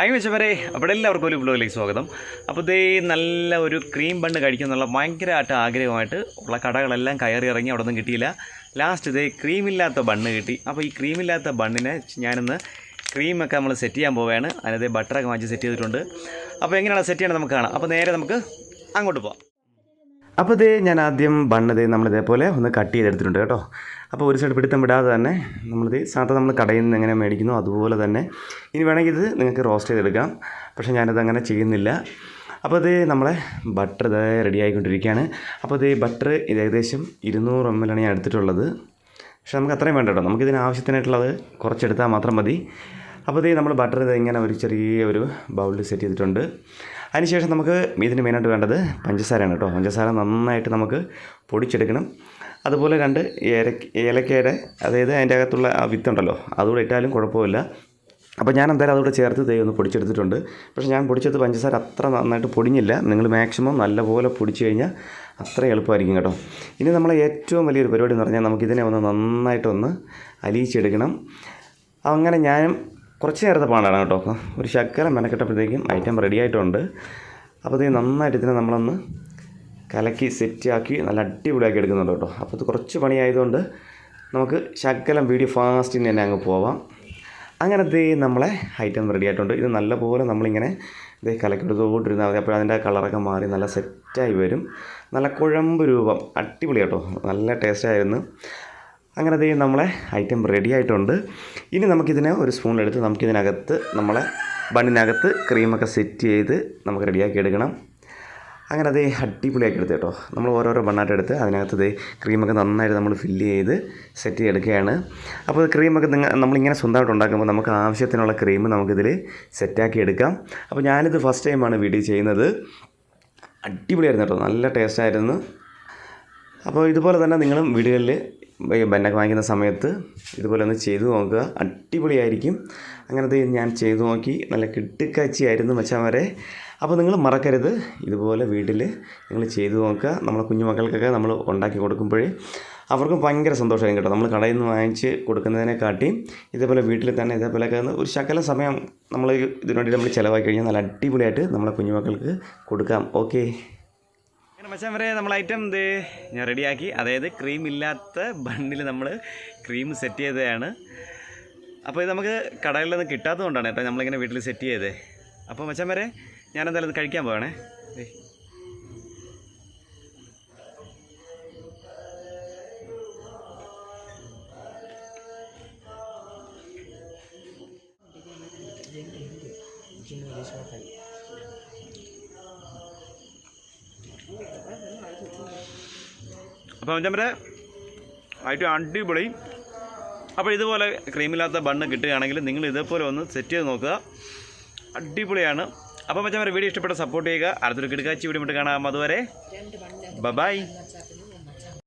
Hi വെച്ചവരെ അവിടെ എല്ലാവർക്കും ഒരു ബ്ലോഗിലേക്ക് സ്വാഗതം. അപ്പോൾ ഇതേ നല്ല ഒരു ക്രീം ബണ്ണ് കഴിക്കുന്നുള്ള ഭയങ്കരമായിട്ട് ആഗ്രഹമായിട്ട് ഉള്ള കടകളെല്ലാം കയറി ഇറങ്ങി അവിടെ ഒന്നും കിട്ടിയില്ല. ലാസ്റ്റ് ഇതേ ക്രീമില്ലാത്ത ബണ്ണ് കിട്ടി. അപ്പോൾ ഈ ക്രീമില്ലാത്ത ബണ്ണിനെ ഞാനിന്ന് ക്രീമൊക്കെ നമ്മൾ സെറ്റ് ചെയ്യാൻ പോവുകയാണ്. അതിനത് ബട്ടറൊക്കെ വാങ്ങിച്ച് സെറ്റ് ചെയ്തിട്ടുണ്ട്. അപ്പോൾ എങ്ങനെയാണ് സെറ്റ് ചെയ്യണത് നമുക്ക് കാണാം. അപ്പോൾ നേരെ നമുക്ക് അങ്ങോട്ട് പോവാം. അപ്പോൾ ഇതേ ഞാൻ ആദ്യം ബണ്ണ് നമ്മൾ ഇതേപോലെ ഒന്ന് കട്ട് ചെയ്തെടുത്തിട്ടുണ്ട് കേട്ടോ. അപ്പോൾ ഒരു സൈഡ് പിടുത്തം വിടാതെ തന്നെ നമ്മളിത് സാധാരണ നമ്മൾ കടയിൽ നിന്ന് എങ്ങനെ മേടിക്കുന്നു അതുപോലെ തന്നെ ഇനി വേണമെങ്കിൽ ഇത് നിങ്ങൾക്ക് റോസ്റ്റ് ചെയ്തെടുക്കാം. പക്ഷേ ഞാനത് അങ്ങനെ ചെയ്യുന്നില്ല. അപ്പോൾ ഇത് നമ്മളെ ബട്ടർ ഇത് റെഡി ആയിക്കൊണ്ടിരിക്കുകയാണ്. അപ്പോൾ ഇത് ബട്ടർ ഇത് ഏകദേശം ഇരുന്നൂറ് എം എല്ലാണ് ഞാൻ എടുത്തിട്ടുള്ളത്. പക്ഷേ നമുക്ക് അത്രയും വേണ്ട കേട്ടോ. നമുക്കിതിന് ആവശ്യത്തിനായിട്ടുള്ളത് കുറച്ചെടുത്താൽ മാത്രം മതി. അപ്പോൾ ഇത് നമ്മൾ ബട്ടർ ഇത് ഇങ്ങനെ ഒരു ചെറിയ ഒരു ബൗളിൽ സെറ്റ് ചെയ്തിട്ടുണ്ട്. അതിനുശേഷം നമുക്ക് ഇതിന് മെയിനായിട്ട് വേണ്ടത് പഞ്ചസാരയാണ് കേട്ടോ. പഞ്ചസാര നന്നായിട്ട് നമുക്ക് പൊടിച്ചെടുക്കണം. അതുപോലെ രണ്ട് ഏലക്ക ഏലക്കയുടെ അതായത് അതിന്റെ അകത്തുള്ള ആ വിത്തുണ്ടല്ലോ അതുകൂടെ ഇട്ടാലും കുഴപ്പമില്ല. അപ്പോൾ ഞാൻ എന്തായാലും അതുകൂടെ ചേർത്ത് തൈ ഒന്ന് പൊടിച്ചെടുത്തിട്ടുണ്ട്. പക്ഷേ ഞാൻ പൊടിച്ചത് പഞ്ചസാര അത്ര നന്നായിട്ട് പൊടിഞ്ഞില്ല. നിങ്ങൾ മാക്സിമം നല്ലപോലെ പൊടിച്ചു കഴിഞ്ഞാൽ അത്ര എളുപ്പമായിരിക്കും കേട്ടോ. ഇനി നമ്മളെ ഏറ്റവും വലിയൊരു പരിപാടി എന്ന് പറഞ്ഞാൽ നമുക്കിതിനെ ഒന്ന് നന്നായിട്ടൊന്ന് അലിയിച്ചെടുക്കണം. അങ്ങനെ ഞാനും കുറച്ച് നേരത്തെ പാടാണ് കേട്ടോ. ഒരു ശക്കരം മെനക്കെട്ടപ്പോഴത്തേക്കും ഐറ്റം റെഡി ആയിട്ടുണ്ട്. അപ്പോൾ ഇത് നന്നായിട്ട് ഇതിനെ നമ്മളൊന്ന് കലക്കി സെറ്റാക്കി നല്ല അടിപൊളിയാക്കി എടുക്കുന്നുണ്ട് കേട്ടോ. അപ്പോൾ ഇത് കുറച്ച് പണിയായതുകൊണ്ട് നമുക്ക് ശക്കലം വീഡിയോ ഫാസ്റ്റിന് തന്നെ അങ്ങ് പോവാം. അങ്ങനെ ദേ നമ്മളെ ഐറ്റം റെഡി ആയിട്ടുണ്ട്. ഇത് നല്ലപോലെ നമ്മളിങ്ങനെ ഇതേ കലക്കെടുത്തോണ്ടിരുന്നാൽ മതി. അപ്പോൾ അതിന്റെ കളറൊക്കെ മാറി നല്ല സെറ്റായി വരും. നല്ല കുഴമ്പ് രൂപം. അടിപൊളി കേട്ടോ. നല്ല ടേസ്റ്റായിരുന്നു അങ്ങനെ അതേ നമ്മളെ ഐറ്റം റെഡി ആയിട്ടുണ്ട്. ഇനി നമുക്കിതിനെ ഒരു സ്പൂണിലെടുത്ത് നമുക്കിതിനകത്ത് നമ്മളെ ബണ്ണിനകത്ത് ക്രീമൊക്കെ സെറ്റ് ചെയ്ത് നമുക്ക് റെഡിയാക്കി എടുക്കണം. അങ്ങനെ അതേ അടിപൊളിയാക്കി എടുത്ത് കേട്ടോ. നമ്മൾ ഓരോരോ ബണ്ണായിട്ട് എടുത്ത് അതിനകത്ത് ദേ ക്രീമൊക്കെ നന്നായിട്ട് നമ്മൾ ഫില്ല് ചെയ്ത് സെറ്റ് ചെയ്തെടുക്കുകയാണ്. അപ്പോൾ ക്രീമൊക്കെ നിങ്ങൾ നമ്മളിങ്ങനെ സ്വന്തമായിട്ട് ഉണ്ടാക്കുമ്പോൾ നമുക്ക് ആവശ്യത്തിനുള്ള ക്രീം നമുക്കിതിൽ സെറ്റാക്കി എടുക്കാം. അപ്പോൾ ഞാനിത് ഫസ്റ്റ് ടൈമാണ് വീഡിയോ ചെയ്യുന്നത്. അടിപൊളിയായിരുന്നു കേട്ടോ. നല്ല ടേസ്റ്റായിരുന്നു അപ്പോൾ ഇതുപോലെ തന്നെ നിങ്ങളും വീടുകളിൽ ബന്നൊക്കെ വാങ്ങിക്കുന്ന സമയത്ത് ഇതുപോലെ ഒന്ന് ചെയ്തു നോക്കുക. അടിപൊളിയായിരിക്കും. അങ്ങനത്തെ ഞാൻ ചെയ്തു നോക്കി. നല്ല കിട്ടുക്കാച്ചിയായിരുന്നു വെച്ചാൽ വരെ അപ്പോൾ നിങ്ങൾ മറക്കരുത്. ഇതുപോലെ വീട്ടിൽ നിങ്ങൾ ചെയ്തു നോക്കുക. നമ്മളെ കുഞ്ഞുമക്കൾക്കൊക്കെ നമ്മൾ ഉണ്ടാക്കി കൊടുക്കുമ്പോഴേ അവർക്കും ഭയങ്കര സന്തോഷമായിരിക്കും കേട്ടോ. നമ്മൾ കടയിൽ നിന്ന് വാങ്ങിച്ച് കൊടുക്കുന്നതിനെക്കാട്ടി ഇതേപോലെ വീട്ടിൽ തന്നെ ഇതേപോലെയൊക്കെ ഒരു ശകല സമയം നമ്മൾ ഇതിനുവേണ്ടി നമ്മൾ ചിലവാക്കി കഴിഞ്ഞാൽ നല്ല അടിപൊളിയായിട്ട് നമ്മളെ കുഞ്ഞുമക്കൾക്ക് കൊടുക്കാം. ഓക്കെ. അങ്ങനെ മച്ചാൻ വരെ നമ്മൾ ഐറ്റം ഇത് ഞാൻ റെഡിയാക്കി അതായത് ക്രീം ഇല്ലാത്ത ബണ്ണിൽ നമ്മൾ ക്രീം സെറ്റ് ചെയ്തതാണ്. അപ്പോൾ ഇത് നമുക്ക് കടകളിൽ നിന്ന് കിട്ടാത്തതുകൊണ്ടാണ് കേട്ടോ നമ്മളിങ്ങനെ വീട്ടിൽ സെറ്റ് ചെയ്തത്. അപ്പോൾ മച്ചാൻ വരെ ഞാൻ ഇത് കഴിക്കാൻ പോവാണേ. അപ്പോൾ വരെ ഐറ്റം അടിപൊളി. അപ്പോൾ ഇതുപോലെ ക്രീമില്ലാത്ത ബണ്ണ് കിട്ടുകയാണെങ്കിൽ നിങ്ങൾ ഇതേപോലെ ഒന്ന് സെറ്റ് ചെയ്ത് നോക്കുക. അടിപൊളിയാണ്. അപ്പോൾ മച്ചാൻ വീഡിയോ ഇഷ്ടപ്പെട്ട സപ്പോർട്ട് ചെയ്യുക. അടുത്തൊരു കിടക്കാച്ചി വീഡിയോ കാണാം. അതുവരെ ബൈ